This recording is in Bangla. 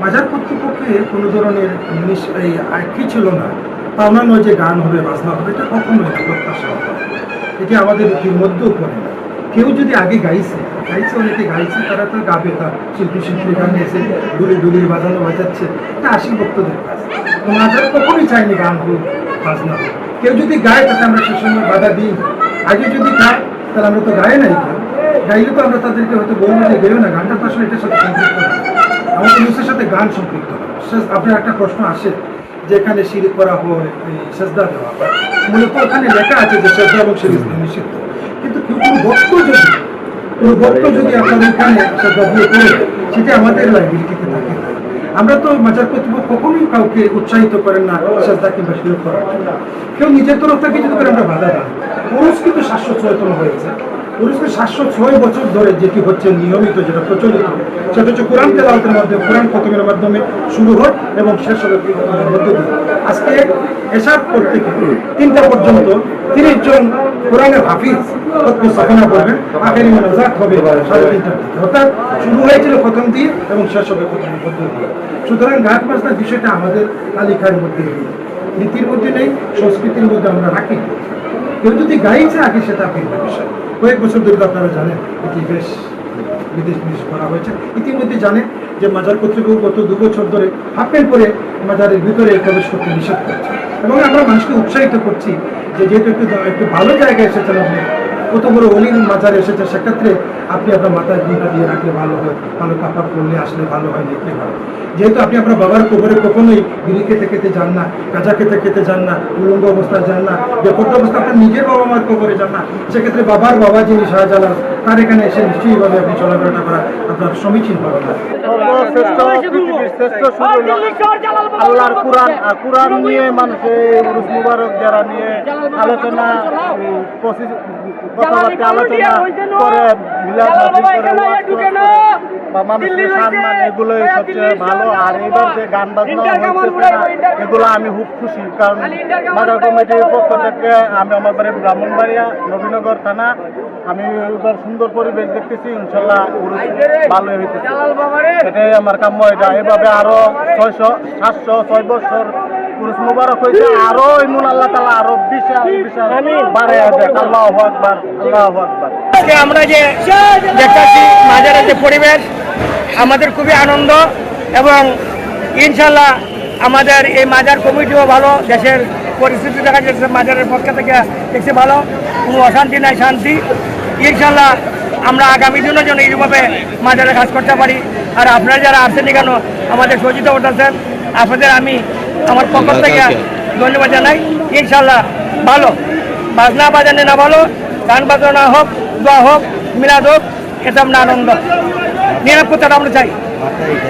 বাজার কর্তৃপক্ষে কোনো ধরনের আর্কি ছিল না পাওনা নয় যে গান হবে, বাজনা হবে, এটা কখনোই প্রত্যাশা এটি আমাদের ইতিমধ্যেও করে কেউ যদি আগে গাইছে গাইছে অনেকে গাইছে, তারা তো গাবে, তার শিল্পী শিল্পী গান গেছে দুলি দুলি বাজানো বাজাচ্ছে, এটা আসি ভক্তদের কাছে মাজার কখনোই চাইনি গান হোক হোক কেউ যদি গায় তাতে আমরা সে সময় বাধা দিই। আগে যদি গায়, তাহলে আমরা তো গায়ে নাই গাইলে তো আমরা তাদেরকে হয়তো বলব যে গেও না, গানটা তো আসলে এটার সাথে সম্পৃক্ত আমাদের নিউজের সাথে গান সম্পৃক্ত না। আপনার একটা প্রশ্ন আসে যে এখানে শিরিক করা হয় সেজদা দেওয়া হয়। মূলত ওখানে লেখা আছে যে সেজদা এবং শিরিক নিষিদ্ধ। কিন্তু কোনো ভক্ত যদি, কোনো ভক্ত যদি আপনার ওখানে সেজদা দিয়ে করে, সেটা আমাদের লাইবিলিটিতে থাকে না। আমরা তো মাজার কর্তৃপক্ষ কখনোই কাউকে উৎসাহিত করেন না, সেজদা কিংবা শিরিক করার। কেউ নিজের তরফ থেকে যদি আমরা বাধা দান পুরুষ কিন্তু সাতশো ছয়তম হয়েছে। পুরুষকে সাতশো ছয় বছর ধরে যেটি হচ্ছে নিয়মিত, যেটা প্রচলিত, সেটা হচ্ছে কোরআন তেলাওয়াতের মাধ্যমে, কোরআন খতমের মাধ্যমে শুরু হয় এবং শেষ হবে মধ্য দিয়ে আজকে এসার পর থেকে তিনটা পর্যন্ত তিরিশ জন কোরআনের হাফিজ সাফনা করবেন আখেরি হবে। অর্থাৎ শুরু হয়েছিল প্রথম এবং শেষ হবে দিয়ে সুতরাং গাছ বিষয়টা আমাদের তালিকার মধ্যে নীতির মধ্যে নেই, সংস্কৃতির মধ্যে আমরা রাখি। কেউ যদি গাইছে, আগে সেটা বিষয় কয়েক বছর ধরে আপনারা জানেন, এটি বেশ বিদেশ করা হয়েছে। ইতিমধ্যে জানেন যে মাজার কর্তৃপক্ষ গত দু বছর ধরে হাফ পরে মাজারের ভিতরে প্রবেশ করতে নিষেধ করছে। এবং আমরা মানুষকে উৎসাহিত করছি যে যেহেতু একটু একটু ভালো জায়গায় এসেছেন আপনি, কত বড় অলির মাজারে এসেছে সেক্ষেত্রে আপনি আপনার মাথায় ঘুমটা দিয়ে রাখলে ভালো হয়, ভালো কাপড় পরলে আসলে ভালো হয় দেখলে ভালো। যেহেতু আপনি আপনার বাবার কবরে কখনোই বিড়ি খেতে খেতে যান না গাঁজা খেতে খেতে যান না, উলঙ্গ অবস্থায় যান না বেপর্দ অবস্থা আপনার নিজের বাবা মার কোবরে যান না, সেক্ষেত্রে বাবার বাবা যিনি শাহজালাল তার এখানে এসে নিশ্চয়ইভাবে আপনি চলাফেরাটা করা আপনার সমীচীন হবে না। আল্লাহর কোরআন আর কোরআন নিয়ে মানুষের উরুস মুবারক যারা নিয়ে আলোচনা কথাবার্তা আলোচনা করে মিলাদ মাহফিল করে বা মানুষের সম্মান এগুলোই সবচেয়ে ভালো। আর এবার যে গান বাজনা এগুলো আমি খুব খুশি। কারণ মাদার কমিটির পক্ষ থেকে আমি আমার বাড়ি ব্রাহ্মণবাড়িয়া নবীনগর থানা আমি এবার সুন্দর পরিবেশ দেখতেছি ইনশাল্লাহ ভালোই হইতেছে। এটাই আমার কাম্য এটা। এভাবে আরও ছয়শো সাতশো ছয় বছর পুরুষ মুবারক হয়েছে আরও ইমুন আল্লাহ তালা আরও বিশাল বিশাল বাড়ে আছে আল্লাহ আকবার আল্লাহ আকবার। আমরা যে দেখতেছি মাজারের যে পরিবেশ আমাদের খুবই আনন্দ এবং ইনশাল্লাহ আমাদের এই মাজার কমিটিও ভালো দেশের পরিস্থিতি দেখা যাচ্ছে মাজারের পক্ষ থেকে দেখছি ভালো। কোনো অশান্তি নাই শান্তি। ইনশাল্লাহ আমরা আগামী দিনও জন্য এইভাবে মাজারে কাজ করতে পারি। আর আপনারা যারা আসছেন কেন আমাদের সহযোগিতা করতেছেন আপনাদের আমি আমার পক্ষ থেকে ধন্যবাদ জানাই। ইনশাল্লাহ ভালো। বাজনা বাজানে না ভালো গান বাজনা হোক দোয়া হোক মিলাদ হোক এটা আমরা আনন্দ। নিরাপত্তাটা আমরা চাই।